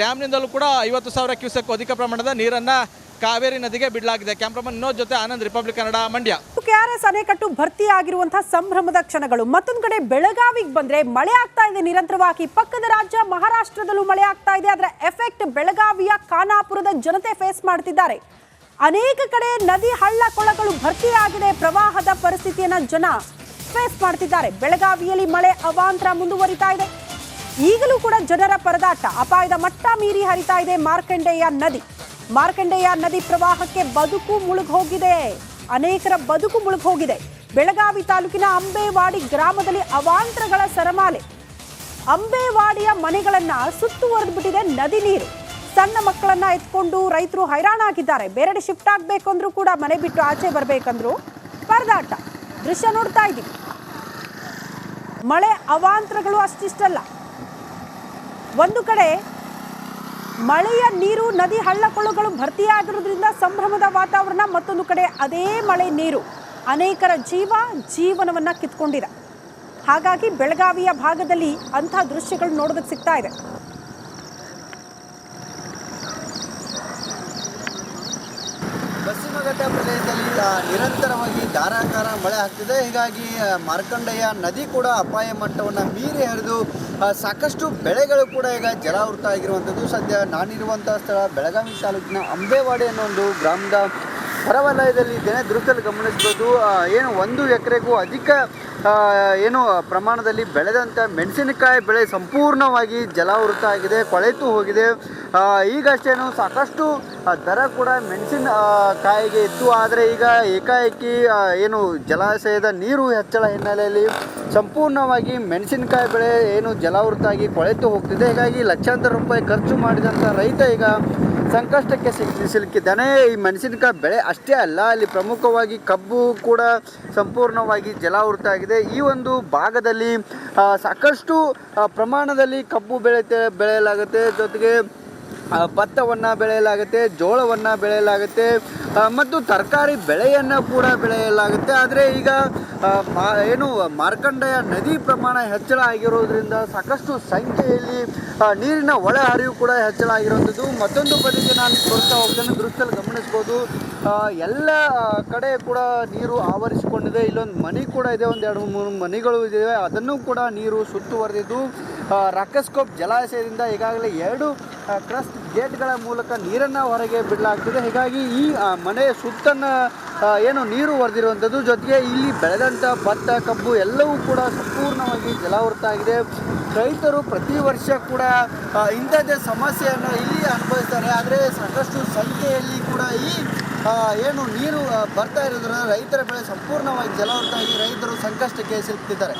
ಡ್ಯಾಮ್ನಿಂದಲೂ ಕೂಡ ಐವತ್ತು ಸಾವಿರ ಕ್ಯೂಸೆಕ್ ಅಧಿಕ ಪ್ರಮಾಣದ ನೀರನ್ನು ಕಾವೇರಿ ನದಿಗೆ ಬಿಡಲಾಗಿದೆ. ಕ್ಯಾಮ್ರಾಮನ್ ವಿನೋದ್ ಜೊತೆ ಆನಂದ್, ರಿಪಬ್ಲಿಕ್ ಕನ್ನಡ, ಮಂಡ್ಯ. ಕೆಆರ್ಎಸ್ ಅಣೆಕಟ್ಟು ಭರ್ತಿ ಆಗಿರುವಂತಹ ಸಂಭ್ರಮದ ಕ್ಷಣಗಳು. ಮತ್ತೊಂದು ಕಡೆ ಬೆಳಗಾವಿಗೆ ಬಂದ್ರೆ ಮಳೆ ಆಗ್ತಾ ಇದೆ ನಿರಂತರವಾಗಿ. ಪಕ್ಕದ ರಾಜ್ಯ ಮಹಾರಾಷ್ಟ್ರದಲ್ಲೂ ಮಳೆ ಆಗ್ತಾ ಇದೆ. ಅದರ ಎಫೆಕ್ಟ್ ಬೆಳಗಾವಿಯ ಖಾನಾಪುರದ ಜನತೆ ಫೇಸ್ ಮಾಡ್ತಿದ್ದಾರೆ. ಅನೇಕ ಕಡೆ ನದಿ ಹಳ್ಳ ಕೊಳಗಳು ಭರ್ತಿಯಾಗಿದೆ. ಪ್ರವಾಹದ ಪರಿಸ್ಥಿತಿಯನ್ನು ಜನ ಫೇಸ್ ಮಾಡ್ತಿದ್ದಾರೆ. ಬೆಳಗಾವಿಯಲ್ಲಿ ಮಳೆ ಅವಾಂತರ ಮುಂದುವರಿತಾ ಇದೆ. ಈಗಲೂ ಕೂಡ ಜನರ ಪರದಾಟ, ಅಪಾಯದ ಮಟ್ಟ ಮೀರಿ ಹರಿತಾ ಇದೆ ಮಾರ್ಕಂಡೇಯ ನದಿ. ಮಾರ್ಕಂಡೇಯ ನದಿ ಪ್ರವಾಹಕ್ಕೆ ಬದುಕು ಮುಳುಗೋಗಿದೆ ಅನೇಕರ ಬದುಕು ಮುಳುಗೋಗಿದೆ ಬೆಳಗಾವಿ ತಾಲೂಕಿನ ಅಂಬೇವಾಡಿ ಗ್ರಾಮದಲ್ಲಿ ಅವಾಂತರಗಳ ಸರಮಾಲೆ. ಅಂಬೇವಾಡಿಯ ಮನೆಗಳನ್ನ ಸುತ್ತುವರೆದು ಬಿಟ್ಟಿದೆ ನದಿ ನೀರು. ಸಣ್ಣ ಮಕ್ಕಳನ್ನ ಎತ್ಕೊಂಡು ರೈತರು ಹೈರಾಣಾಗಿದ್ದಾರೆ. ಬೇರೆಡೆ ಶಿಫ್ಟ್ ಆಗ್ಬೇಕು ಅಂದ್ರೂ ಕೂಡ ಮನೆ ಬಿಟ್ಟು ಆಚೆ ಬರ್ಬೇಕಂದ್ರು ಪರದಾಟ. ದೃಶ್ಯ ನೋಡ್ತಾ ಇದ್ದೀವಿ. ಮಳೆ ಅವಾಂತರಗಳು ಅಷ್ಟಿಷ್ಟಲ್ಲ. ಒಂದು ಕಡೆ ಮಳೆಯ ನೀರು, ನದಿ ಹಳ್ಳಕೊಳ್ಳಗಳು ಭರ್ತಿಯಾಗಿರೋದ್ರಿಂದ ಸಂಭ್ರಮದ ವಾತಾವರಣ, ಮತ್ತೊಂದು ಕಡೆ ಅದೇ ಮಳೆ ನೀರು. ಅನೇಕರ ಜೀವ ಜೀವನವನ್ನ ಕಿತ್ಕೊಂಡಿದೆ. ಹಾಗಾಗಿ ಬೆಳಗಾವಿಯ ಭಾಗದಲ್ಲಿ ಅಂಥ ದೃಶ್ಯಗಳು ನೋಡೋದಕ್ಕೆ ಸಿಗ್ತಾ ಇದೆ. ಪಶ್ಚಿಮಘಟ್ಟ ಪ್ರದೇಶದಲ್ಲಿ ನಿರಂತರವಾಗಿ ಧಾರಾಕಾರ ಮಳೆ ಆಗ್ತಿದೆ ಹೀಗಾಗಿ ಮಾರ್ಕಂಡೆಯ ನದಿ ಕೂಡ ಅಪಾಯ ಮಟ್ಟವನ್ನು ಮೀರಿ ಹರಿದು ಸಾಕಷ್ಟು ಬೆಳೆಗಳು ಕೂಡ ಈಗ ಜಲಾವೃತ ಆಗಿರುವಂಥದ್ದು. ಸದ್ಯ ನಾನಿರುವಂಥ ಸ್ಥಳ ಬೆಳಗಾವಿ ತಾಲೂಕಿನ ಅಂಬೇವಾಡಿ ಅನ್ನೋ ಒಂದು ಗ್ರಾಮದ ಹೊರವಲಯದಲ್ಲಿ ಇದ್ದೇನೆ ದೃಶ್ಯದಲ್ಲಿ ಗಮನಿಸ್ಬೋದು. ಏನು ಒಂದು ಎಕರೆಗೂ ಅಧಿಕ ಏನು ಪ್ರಮಾಣದಲ್ಲಿ ಬೆಳೆದಂಥ ಮೆಣಸಿನಕಾಯಿ ಬೆಳೆ ಸಂಪೂರ್ಣವಾಗಿ ಜಲಾವೃತ ಆಗಿದೆ, ಕೊಳೆತು ಹೋಗಿದೆ. ಈಗಷ್ಟೇನು ಸಾಕಷ್ಟು ದರ ಕೂಡ ಮೆಣಸಿನ ಕಾಯಿಗೆ ಇತ್ತು. ಆದರೆ ಈಗ ಏಕಾಏಕಿ ಏನು ಜಲಾಶಯದ ನೀರು ಹೆಚ್ಚಳ ಹಿನ್ನೆಲೆಯಲ್ಲಿ ಸಂಪೂರ್ಣವಾಗಿ ಮೆಣಸಿನಕಾಯಿ ಬೆಳೆ ಏನು ಜಲಾವೃತ ಆಗಿ ಕೊಳೆತು ಹೋಗ್ತಿದೆ. ಹೀಗಾಗಿ ಲಕ್ಷಾಂತರ ರೂಪಾಯಿ ಖರ್ಚು ಮಾಡಿದಂಥ ರೈತ ಈಗ ಸಂಕಷ್ಟಕ್ಕೆ ಸಿಕ್ಕಿ ಸಿಲುಕಿದ್ದಾನೆ. ಈ ಮೆಣಸಿನಕಾಯಿ ಬೆಳೆ ಅಷ್ಟೇ ಅಲ್ಲ, ಅಲ್ಲಿ ಪ್ರಮುಖವಾಗಿ ಕಬ್ಬು ಕೂಡ ಸಂಪೂರ್ಣವಾಗಿ ಜಲಾವೃತ ಆಗಿದೆ ಈ ಒಂದು ಭಾಗದಲ್ಲಿ ಸಾಕಷ್ಟು ಪ್ರಮಾಣದಲ್ಲಿ ಕಬ್ಬು ಬೆಳೆ ಬೆಳೆಯಲಾಗುತ್ತೆ. ಜೊತೆಗೆ ಭತ್ತವನ್ನು ಬೆಳೆಯಲಾಗುತ್ತೆ, ಜೋಳವನ್ನು ಬೆಳೆಯಲಾಗುತ್ತೆ ಮತ್ತು ತರಕಾರಿ ಬೆಳೆಯನ್ನು ಕೂಡ ಬೆಳೆಯಲಾಗುತ್ತೆ. ಆದರೆ ಈಗ ಏನು, ಮಾರ್ಕಂಡೆಯ ನದಿ ಪ್ರಮಾಣ ಹೆಚ್ಚಳ ಆಗಿರೋದ್ರಿಂದ ಸಾಕಷ್ಟು ಸಂಖ್ಯೆಯಲ್ಲಿ ನೀರಿನ ಒಳ ಹರಿವು ಕೂಡ ಹೆಚ್ಚಳ ಆಗಿರುವಂಥದ್ದು. ಮತ್ತೊಂದು ಬದಿಗೆ ನಾನು ತೋರಿಸ್ತಾ ಹೋಗ್ತೇನೆ ದೃಶ್ಯದಲ್ಲಿ ಗಮನಿಸ್ಬೋದು. ಎಲ್ಲ ಕಡೆ ಕೂಡ ನೀರು ಆವರಿಸಿಕೊಂಡಿದೆ. ಇಲ್ಲೊಂದು ಮನೆ ಕೂಡ ಇದೆ ಒಂದು ಎರಡು ಮೂರು ಮನೆಗಳು ಇದ್ದಾವೆ ಅದನ್ನು ಕೂಡ ನೀರು ಸುತ್ತುವರೆದಿದ್ದು. ಆ, ರಾಕಸ್ಕೋಪ್ ಜಲಾಶಯದಿಂದ ಈಗಾಗಲೇ ಎರಡು ಕ್ರಸ್ಟ್ ಗೇಟ್ಗಳ ಮೂಲಕ ನೀರನ್ನು ಹೊರಗೆ ಬಿಡಲಾಗ್ತಿದೆ. ಹೀಗಾಗಿ ಈ ಮನೆಯ ಸುತ್ತನ್ನ ಏನು ನೀರು ಹೊಡೆದಿರುವಂಥದ್ದು ಜೊತೆಗೆ ಇಲ್ಲಿ ಬೆಳೆದಂಥ ಭತ್ತ ಕಬ್ಬು ಎಲ್ಲವೂ ಕೂಡ ಸಂಪೂರ್ಣವಾಗಿ ಜಲಾವೃತ ಆಗಿದೆ. ರೈತರು ಪ್ರತಿ ವರ್ಷ ಕೂಡ ಇಂಥದ್ದೇ ಸಮಸ್ಯೆಯನ್ನು ಇಲ್ಲಿ ಅನುಭವಿಸ್ತಾರೆ. ಆದರೆ ಸಾಕಷ್ಟು ಸಂಖ್ಯೆಯಲ್ಲಿ ಕೂಡ ಈ ಏನು, ನೀರು ಬರ್ತಾ ಇರೋದ್ರಿಂದ ರೈತರ ಬೆಳೆ ಸಂಪೂರ್ಣವಾಗಿ ಜಲಾವೃತ ಆಗಿ ರೈತರು ಸಂಕಷ್ಟಕ್ಕೆ ಸಿಲುಕ್ತಿದ್ದಾರೆ.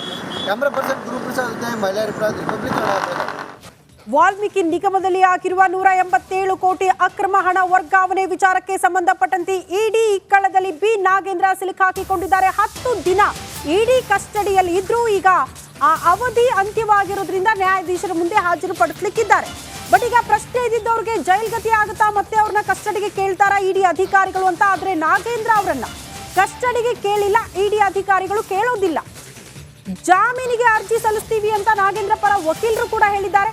ಕ್ಯಾಮ್ರಾ ಪರ್ಸನ್ ಗುರುಪ್ರಸಾದ್ ಮಹಿಳೆಯರ ರಿಪಬ್ಲಿಕ್ ವಾಲ್ಮೀಕಿ ನಿಗಮದಲ್ಲಿ ಆಗಿರುವ ನೂರ ಎಂಬತ್ತೇಳು ಕೋಟಿ ಅಕ್ರಮ ಹಣ ವರ್ಗಾವಣೆ ವಿಚಾರಕ್ಕೆ ಸಂಬಂಧಪಟ್ಟಂತೆ ಇಡಿ ಇಕ್ಕಳದಲ್ಲಿ ಬಿ ನಾಗೇಂದ್ರ ಸಿಲುಕಾಕಿಕೊಂಡಿದ್ದಾರೆ ಹತ್ತು ದಿನ ಇಡಿ ಕಸ್ಟಡಿಯಲ್ಲಿ ಇದ್ರೂ ಈಗ ಆ ಅವಧಿ ಅಂತ್ಯವಾಗಿರೋದ್ರಿಂದ ನ್ಯಾಯಾಧೀಶರ ಮುಂದೆ ಹಾಜರುಪಡಿಸಲಿಕ್ಕಿದ್ದಾರೆ. ಬಟ್ ಈಗ ಪ್ರಶ್ನೆ ಇದ್ದಿದ್ದವ್ರಿಗೆ ಜೈಲ್ ಗತಿ ಆಗುತ್ತಾ ಮತ್ತೆ ಅವ್ರನ್ನ ಕಸ್ಟಡಿಗೆ ಕೇಳ್ತಾರಾ ಇಡಿ ಅಧಿಕಾರಿಗಳು ಅಂತ ಆದ್ರೆ ನಾಗೇಂದ್ರ ಅವರನ್ನ ಕಸ್ಟಡಿಗೆ ಕೇಳಿಲ್ಲ, ಇಡಿ ಅಧಿಕಾರಿಗಳು ಕೇಳೋದಿಲ್ಲ. ಜಾಮೀನಿಗೆ ಅರ್ಜಿ ಸಲ್ಲಿಸ್ತೀವಿ ಅಂತ ನಾಗೇಂದ್ರ ಪರ ವಕೀಲರು ಕೂಡ ಹೇಳಿದ್ದಾರೆ.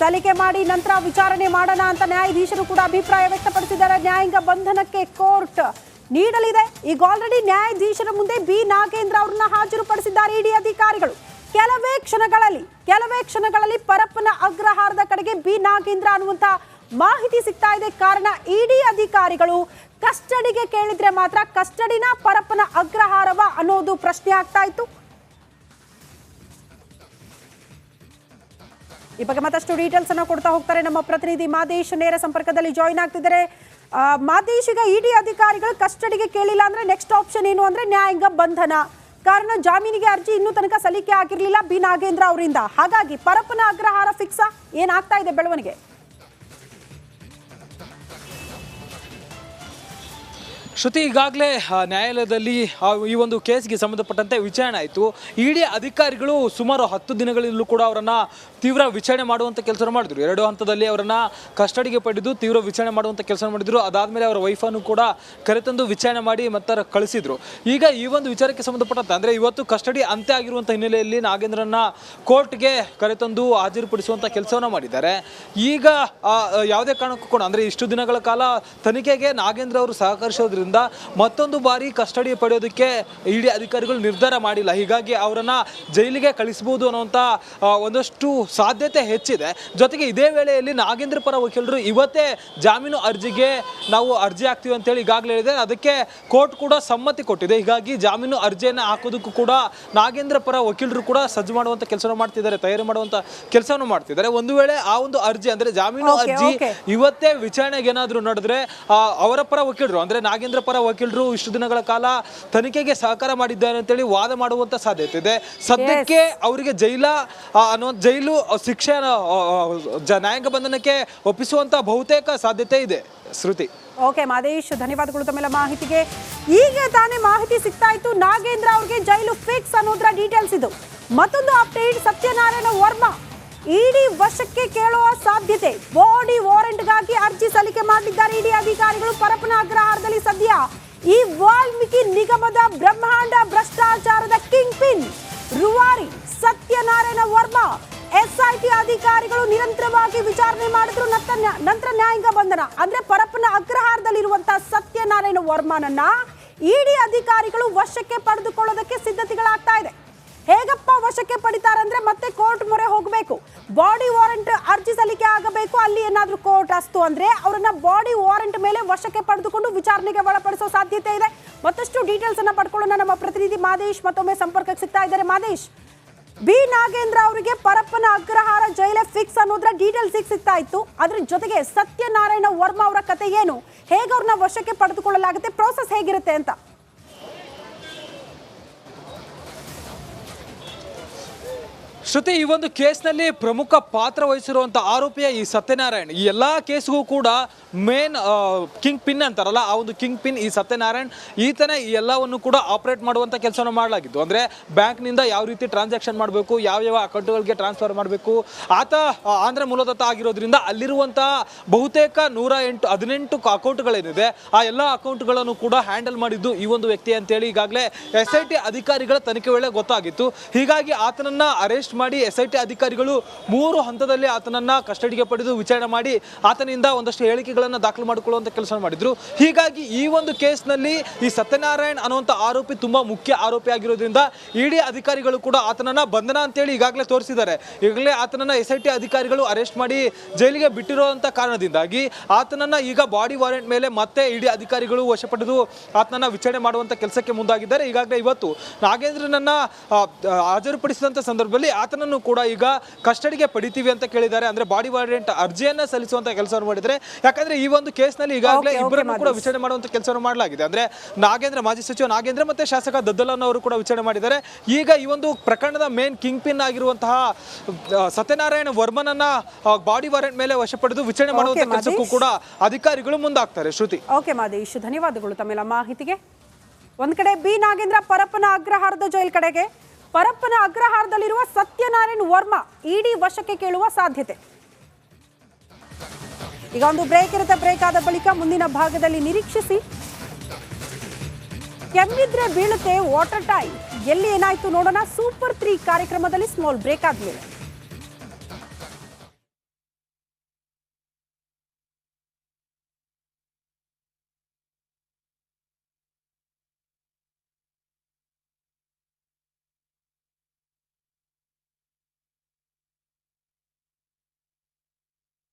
ಸಲಿಕೆ ಮಾಡಿ ನಂತರ ವಿಚಾರಣೆ ಮಾಡೋಣ ಅಂತ ನ್ಯಾಯಾಧೀಶರು ಕೂಡ ಅಭಿಪ್ರಾಯ ವ್ಯಕ್ತಪಡಿಸಿದ್ದಾರೆ. ನ್ಯಾಯಾಂಗ ಬಂಧನಕ್ಕೆ ಕೋರ್ಟ್ ನೀಡಲಿದೆ. ಈಗ ಆಲ್ರೆಡಿ ನ್ಯಾಯಾಧೀಶರ ಮುಂದೆ ಬಿ ನಾಗೇಂದ್ರ ಅವ್ರನ್ನ ಹಾಜರುಪಡಿಸಿದ್ದಾರೆ ಇಡಿ ಅಧಿಕಾರಿಗಳು. ಕೆಲವೇ ಕ್ಷಣಗಳಲ್ಲಿ ಕೆಲವೇ ಕ್ಷಣಗಳಲ್ಲಿ ಪರಪ್ಪನ ಅಗ್ರಹಾರದ ಕಡೆಗೆ ಬಿ ನಾಗೇಂದ್ರ ಅನ್ನುವಂತ ಮಾಹಿತಿ ಸಿಗ್ತಾ ಇದೆ. ಕಾರಣ ಇಡಿ ಅಧಿಕಾರಿಗಳು ಕಸ್ಟಡಿಗೆ ಕೇಳಿದ್ರೆ ಮಾತ್ರ ಕಸ್ಟಡಿನ ಪರಪ್ಪನ ಅಗ್ರಹಾರವ ಅನ್ನೋದು ಪ್ರಶ್ನೆ ಆಗ್ತಾ ಇತ್ತು. ಈ ಬಗ್ಗೆ ಮತ್ತಷ್ಟು ಡೀಟೇಲ್ಸ್ ಅನ್ನ ಕೊಡ್ತಾ ಹೋಗ್ತಾರೆ ನಮ್ಮ ಪ್ರತಿನಿಧಿ ಮಾದೇಶ್ ನೇರ ಸಂಪರ್ಕದಲ್ಲಿ ಜಾಯಿನ್ ಆಗ್ತಿದ್ದಾರೆ. ಮಾದೇಶ್, ಈಗ ಇಡಿ ಅಧಿಕಾರಿಗಳು ಕಸ್ಟಡಿಗೆ ಕೇಳಿಲ್ಲ ಅಂದ್ರೆ ನೆಕ್ಸ್ಟ್ ಆಪ್ಷನ್ ಏನು ಅಂದ್ರೆ ನ್ಯಾಯಾಂಗ ಬಂಧನ. ಕಾರಣ ಜಾಮೀನಿಗೆ ಅರ್ಜಿ ಇನ್ನೂ ತನಕ ಸಲ್ಲಿಕೆ ಆಗಿರಲಿಲ್ಲ ಬಿ ನಾಗೇಂದ್ರ ಅವರಿಂದ. ಹಾಗಾಗಿ ಪರಪ್ಪನ ಅಗ್ರಹಾರ ಫಿಕ್ಸಾ ಏನಾಗ್ತಾ ಇದೆ ಬೆಳವಣಿಗೆ? ಶ್ರುತಿ, ಈಗಾಗಲೇ ನ್ಯಾಯಾಲಯದಲ್ಲಿ ಈ ಒಂದು ಕೇಸ್ಗೆ ಸಂಬಂಧಪಟ್ಟಂತೆ ವಿಚಾರಣೆ ಆಯಿತು. ಇಡೀ ಅಧಿಕಾರಿಗಳು ಸುಮಾರು ಹತ್ತು ದಿನಗಳಿಂದಲೂ ಕೂಡ ಅವರನ್ನು ತೀವ್ರ ವಿಚಾರಣೆ ಮಾಡುವಂಥ ಕೆಲಸ ಮಾಡಿದ್ರು. ಎರಡು ಹಂತದಲ್ಲಿ ಅವರನ್ನು ಕಸ್ಟಡಿಗೆ ಪಡೆದು ತೀವ್ರ ವಿಚಾರಣೆ ಮಾಡುವಂಥ ಕೆಲಸ ಮಾಡಿದ್ರು. ಅದಾದಮೇಲೆ ಅವರ ವೈಫನ್ನು ಕೂಡ ಕರೆತಂದು ವಿಚಾರಣೆ ಮಾಡಿ ಮತ್ತೆ ಕಳಿಸಿದ್ರು. ಈಗ ಈ ಒಂದು ವಿಚಾರಕ್ಕೆ ಸಂಬಂಧಪಟ್ಟಂತೆ, ಅಂದರೆ ಇವತ್ತು ಕಸ್ಟಡಿ ಅಂತ್ಯ ಆಗಿರುವಂಥ ಹಿನ್ನೆಲೆಯಲ್ಲಿ ನಾಗೇಂದ್ರನ್ನ ಕೋರ್ಟ್ಗೆ ಕರೆತಂದು ಹಾಜರುಪಡಿಸುವಂಥ ಕೆಲಸವನ್ನು ಮಾಡಿದ್ದಾರೆ. ಈಗ ಯಾವುದೇ ಕಾರಣಕ್ಕೂ ಕೂಡ, ಅಂದರೆ ಇಷ್ಟು ದಿನಗಳ ಕಾಲ ತನಿಖೆಗೆ ನಾಗೇಂದ್ರ ಅವರು ಸಹಕರಿಸೋದ್ರಿಂದ ಮತ್ತೊಂದು ಬಾರಿ ಕಸ್ಟಡಿ ಪಡೆಯೋದಕ್ಕೆ ಇಡಿ ಅಧಿಕಾರಿಗಳು ನಿರ್ಧಾರ ಮಾಡಿಲ್ಲ. ಹೀಗಾಗಿ ಅವರನ್ನು ಜೈಲಿಗೆ ಕಳಿಸಬಹುದು ಅನ್ನುವಂಥ ಒಂದಷ್ಟು ಸಾಧ್ಯತೆ ಹೆಚ್ಚಿದೆ. ಜೊತೆಗೆ ಇದೇ ವೇಳೆಯಲ್ಲಿ ನಾಗೇಂದ್ರ ಪರ ವಕೀಲರು ಇವತ್ತೇ ಜಾಮೀನು ಅರ್ಜಿಗೆ ನಾವು ಅರ್ಜಿ ಹಾಕ್ತೀವಿ ಅಂತೇಳಿ ಈಗಾಗಲೇ ಹೇಳಿದೆ ಅದಕ್ಕೆ ಕೋರ್ಟ್ ಕೂಡ ಸಮ್ಮತಿ ಕೊಟ್ಟಿದೆ. ಹೀಗಾಗಿ ಜಾಮೀನು ಅರ್ಜಿಯನ್ನು ಹಾಕೋದಕ್ಕೂ ಕೂಡ ನಾಗೇಂದ್ರ ಪರ ವಕೀಲರು ಕೂಡ ಸಜ್ಜು ಮಾಡುವಂಥ ಕೆಲಸವನ್ನು ಮಾಡ್ತಿದ್ದಾರೆ ತಯಾರಿ ಮಾಡುವಂಥ ಕೆಲಸವನ್ನು ಮಾಡ್ತಿದ್ದಾರೆ. ಒಂದು ವೇಳೆ ಆ ಒಂದು ಅರ್ಜಿ ಅಂದ್ರೆ ಜಾಮೀನು ಅರ್ಜಿ ಇವತ್ತೇ ವಿಚಾರಣೆಗೆ ಏನಾದರೂ ನಡೆದ್ರೆ ಅವರ ಪರ ವಕೀಲರು ಅಂದ್ರೆ ನಾಗೇಂದ್ರ ಪರ ವಕೀಲರು ಇಷ್ಟು ದಿನಗಳ ಕಾಲ ತನಿಖೆಗೆ ಸಹಕಾರ ಮಾಡಿದ್ದಾರೆ ಅಂತೇಳಿ ವಾದ ಮಾಡುವಂತ ಸಾಧ್ಯತೆ ಇದೆ. ಸದ್ಯಕ್ಕೆ ಅವರಿಗೆ ಜೈಲ ಅನ್ನೋ ಜೈಲು ಶಿಕ್ಷೆ ನ್ಯಾಯಾಂಗ ಬಂಧನಕ್ಕೆ ಒಪ್ಪಿಸುವಂತ ಬಹುತೇಕ ಸಾಧ್ಯತೆ ಇದೆ. ಶ್ರುತಿ. ಓಕೆ ಮಾದೇಶ್ ಧನ್ಯವಾದಗಳು ತಮ್ಮೆಲ್ಲ ಮಾಹಿತಿಗೆ. ಈಗ ತಾನೇ ಮಾಹಿತಿ ಸಿಗ್ತಾ ಇತ್ತು. ನಾಗೇಂದ್ರ ಅವ್ರಿಗೆ ಜೈಲು ಫಿಕ್ಸ್ ಅನ್ನೋದ್ರ ಡೀಟೇಲ್ಸ್ ಇದು. ಮತ್ತೊಂದು ಅಪ್ಡೇಟ್ ಸತ್ಯನಾರಾಯಣ ವರ್ಮಾ. ಇಡಿ ವಶಕ್ಕೆ ಕೇಳುವ ಸಾಧ್ಯತೆ. ಬಾಡಿ ವಾರೆಂಟ್ಗಾಗಿ ಅರ್ಜಿ ಸಲ್ಲಿಕೆ ಮಾಡಿದ್ದಾರೆ ಇಡಿ ಅಧಿಕಾರಿಗಳು. ಪರಪ್ಪನ ಅಗ್ರಹಾರದಲ್ಲಿ ಸದ್ಯ ಈ ವಾಲ್ಮೀಕಿ ನಿಗಮದ ಬ್ರಹ್ಮಾಂಡ ಭ್ರಷ್ಟಾಚಾರದ ಕಿಂಗ್ ಪಿನ್ ರುವಾರಿ ಸತ್ಯನಾರಾಯಣ ವರ್ಮಾ, ಎಸ್ಐಟಿ ಅಧಿಕಾರಿಗಳು ನಿರಂತರವಾಗಿ ವಿಚಾರಣೆ ಮಾಡಿದ್ರು. ನಂತರ ನ್ಯಾಯಾಂಗ ಬಂಧನ. ಅಂದ್ರೆ ಪರಪ್ಪನ ಅಗ್ರಹಾರದಲ್ಲಿರುವಂತಹ ಸತ್ಯನಾರಾಯಣ ವರ್ಮನನ್ನ ಇಡಿ ಅಧಿಕಾರಿಗಳು ವಶಕ್ಕೆ ಪಡೆದುಕೊಳ್ಳೋದಕ್ಕೆ ಸಿದ್ಧತೆಗಳಾಗ್ತಾ ಇದೆ. ಹೇಗಪ್ಪ ವಶಕ್ಕೆ ಪಡಿತಾರಂದ್ರೆ ಮತ್ತೆ ಕೋರ್ಟ್ ಮೊರೆ ಹೋಗಬೇಕು. ಬಾಡಿ ವಾರೆಂಟ್ ಅರ್ಜಿ ಸಲ್ಲಿಕೆ ಆಗಬೇಕು. ಅಲ್ಲಿ ಏನಾದ್ರೂ ಕೋರ್ಟ್ ಅಸ್ತು ಅಂದ್ರೆ ಅವರನ್ನ ಬಾಡಿ ವಾರೆಂಟ್ ಮೇಲೆ ವಶಕ್ಕೆ ಪಡೆದುಕೊಂಡು ವಿಚಾರಣೆಗೆ ಒಳಪಡಿಸೋ ಸಾಧ್ಯತೆ ಇದೆ. ಮತ್ತಷ್ಟು ಡೀಟೇಲ್ಸ್ ಅನ್ನ ಪಡ್ಕೊಳ್ಳೋಣ. ನಮ್ಮ ಪ್ರತಿನಿಧಿ ಮಾದೇಶ್ ಮತ್ತೊಮ್ಮೆ ಸಂಪರ್ಕಕ್ಕೆ ಸಿಗ್ತಾ ಇದ್ದಾರೆ. ಮಾದೇಶ್ ಬಿ ನಾಗೇಂದ್ರ ಅವರಿಗೆ ಪರಪ್ಪನ ಅಗ್ರಹಾರ ಜೈಲೆ ಫಿಕ್ಸ್ ಅನ್ನೋದ್ರ ಡೀಟೇಲ್ ಸಿಗ್ತಾ ಇತ್ತು. ಅದ್ರ ಜೊತೆಗೆ ಸತ್ಯನಾರಾಯಣ ವರ್ಮಾ ಅವರ ಕತೆ ಏನು? ಹೇಗೆ ಅವ್ರನ್ನ ವಶಕ್ಕೆ ಪಡೆದುಕೊಳ್ಳಲಾಗುತ್ತೆ? ಪ್ರೋಸೆಸ್ ಹೇಗಿರುತ್ತೆ ಅಂತ. ಶ್ರುತಿ, ಈ ಒಂದು ಕೇಸ್ನಲ್ಲಿ ಪ್ರಮುಖ ಪಾತ್ರ ವಹಿಸಿರುವಂಥ ಆರೋಪಿಯ ಈ ಸತ್ಯನಾರಾಯಣ್. ಈ ಎಲ್ಲ ಕೇಸ್ಗೂ ಕೂಡ ಮೇನ್ ಕಿಂಗ್ ಪಿನ್ ಅಂತಾರಲ್ಲ, ಆ ಒಂದು ಕಿಂಗ್ ಪಿನ್ ಈ ಸತ್ಯನಾರಾಯಣ್, ಈತನೇ ಈ ಎಲ್ಲವನ್ನು ಕೂಡ ಆಪರೇಟ್ ಮಾಡುವಂಥ ಕೆಲಸವನ್ನು ಮಾಡಲಾಗಿದ್ದು ಅಂದರೆ ಬ್ಯಾಂಕ್ನಿಂದ ಯಾವ ರೀತಿ ಟ್ರಾನ್ಸಾಕ್ಷನ್ ಮಾಡಬೇಕು ಯಾವ ಯಾವ ಅಕೌಂಟ್ಗಳಿಗೆ ಟ್ರಾನ್ಸ್ಫರ್ ಮಾಡಬೇಕು, ಆತ ಆಂಧ್ರ ಮೂಲದತ್ತ ಆಗಿರೋದ್ರಿಂದ ಅಲ್ಲಿರುವಂಥ ಬಹುತೇಕ ನೂರ ಎಂಟು, ಹದಿನೆಂಟು ಅಕೌಂಟ್ಗಳೇನಿದೆ, ಆ ಎಲ್ಲ ಅಕೌಂಟ್ಗಳನ್ನು ಕೂಡ ಹ್ಯಾಂಡಲ್ ಮಾಡಿದ್ದು ಈ ಒಂದು ವ್ಯಕ್ತಿ ಅಂತೇಳಿ ಈಗಾಗಲೇ ಎಸ್ ಐ ಟಿ ಅಧಿಕಾರಿಗಳ ತನಿಖೆ ವೇಳೆ ಗೊತ್ತಾಗಿತ್ತು. ಹೀಗಾಗಿ ಆತನನ್ನ ಅರೆಸ್ಟ್ ಮಾಡಿ ಎಸ್ ಐ ಟಿ ಅಧಿಕಾರಿಗಳು ಮೂರು ಹಂತದಲ್ಲಿ ಆತನನ್ನ ಕಸ್ಟಡಿಗೆ ಪಡೆದು ವಿಚಾರಣೆ ಮಾಡಿ ಆತನಿಂದ ಒಂದಷ್ಟು ಹೇಳಿಕೆಗಳನ್ನು ದಾಖಲು ಮಾಡಿಕೊಳ್ಳುವಂತ ಕೆಲಸ ಮಾಡಿದ್ರು. ಹೀಗಾಗಿ ಈ ಒಂದು ಕೇಸ್ನಲ್ಲಿ ಈ ಸತ್ಯನಾರಾಯಣ್ ಅನ್ನುವಂಥ ಆರೋಪಿ ತುಂಬಾ ಮುಖ್ಯ ಆರೋಪಿ ಆಗಿರೋದ್ರಿಂದ ಇಡಿ ಅಧಿಕಾರಿಗಳು ಕೂಡ ಆತನನ್ನ ಬಂಧನ ಅಂತೇಳಿ ಈಗಾಗಲೇ ತೋರಿಸಿದ್ದಾರೆ. ಈಗಾಗಲೇ ಆತನನ್ನ ಎಸ್ ಐ ಟಿ ಅಧಿಕಾರಿಗಳು ಅರೆಸ್ಟ್ ಮಾಡಿ ಜೈಲಿಗೆ ಬಿಟ್ಟಿರುವಂತ ಕಾರಣದಿಂದಾಗಿ ಆತನನ್ನ ಈಗ ಬಾಡಿ ವಾರೆಂಟ್ ಮೇಲೆ ಮತ್ತೆ ಇಡಿ ಅಧಿಕಾರಿಗಳು ವಶಪಡೆದು ಆತನನ್ನ ವಿಚಾರಣೆ ಮಾಡುವಂತ ಕೆಲಸಕ್ಕೆ ಮುಂದಾಗಿದ್ದಾರೆ. ಈಗಾಗಲೇ ಇವತ್ತು ನಾಗೇಂದ್ರನನ್ನ ಹಾಜರುಪಡಿಸಿದಂತ ಸಂದರ್ಭದಲ್ಲಿ ಆತನನ್ನು ಕೂಡ ಈಗ ಕಸ್ಟಡಿಗೆ ಪಡಿತೀವಿ ಅಂತ ಕೇಳಿದ್ದಾರೆ. ಅಂದ್ರೆ ಬಾಡಿ ವಾರೆಂಟ್ ಅರ್ಜಿಯನ್ನ ಸಲ್ಲಿಸುವಂತ ಕೆಲಸವನ್ನು ಮಾಡಿದ್ರೆ ಯಾಕಂದ್ರೆ ಈ ಒಂದು ಕೇಸ್ನಲ್ಲಿ ಈಗಾಗಲೇ Okay, okay, ಇಬ್ಬರನ್ನು ಕೂಡ ವಿಚಾರಣೆ ಮಾಡುವಂತ ಕೆಲಸವನ್ನು ಮಾಡಲಾಗಿದೆ. ಅಂದ್ರೆ ನಾಗೇಂದ್ರ ಮಾಜಿ ಸಚಿವ ನಾಗೇಂದ್ರ ಮತ್ತೆ ಶಾಸಕ ದದ್ದಲನ್ ಅವರು ಕೂಡ ವಿಚಾರಣೆ ಮಾಡಿದ್ದಾರೆ. ಈಗ ಈ ಒಂದು ಪ್ರಕರಣದ ಮೇನ್ ಕಿಂಗ್ ಪಿನ್ ಆಗಿರುವಂತಹ ಸತ್ಯನಾರಾಯಣ ವರ್ಮನನ್ನ ಬಾಡಿ ವಾರೆಂಟ್ ಮೇಲೆ ವಶಪಡೆದು ವಿಚಾರಣೆ ಮಾಡುವಂತ ಕೆಲಸಕ್ಕೂ ಕೂಡ ಅಧಿಕಾರಿಗಳು ಮುಂದಾಗ್ತಾರೆ. ಶ್ರುತಿ. ಓಕೆ ಮಾದೇಶ್ ಧನ್ಯವಾದಗಳು ತಮ್ಮೆಲ್ಲ ಮಾಹಿತಿಗೆ. ಒಂದ್ ಕಡೆ ಬಿ ನಾಗೇಂದ್ರ ಪರಪ್ಪನ ಅಗ್ರಹಾರದ ಜೈಲ್ ಕಡೆಗೆ. ಪರಪ್ಪನ ಅಗ್ರಹಾರದಲ್ಲಿರುವ ಸತ್ಯನಾರಾಯಣ್ ವರ್ಮಾ ಇಡಿ ವಶಕ್ಕೆ ಕೇಳುವ ಸಾಧ್ಯತೆ. ಈಗ ಒಂದು ಬ್ರೇಕ್ ಇರುತ್ತೆ. ಬ್ರೇಕ್ ಆದ ಬಳಿಕ ಮುಂದಿನ ಭಾಗದಲ್ಲಿ ನಿರೀಕ್ಷಿಸಿ. ಕೆಮ್ಮಿದ್ರೆ ಬೀಳುತ್ತೆ ವಾಟರ್ ಟೈಮ್. ಎಲ್ಲಿ ಏನಾಯ್ತು ನೋಡೋಣ. ಸೂಪರ್ ತ್ರೀ ಕಾರ್ಯಕ್ರಮದಲ್ಲಿ ಸ್ಮಾಲ್ ಬ್ರೇಕ್ ಆದ್ಮೇಲೆ.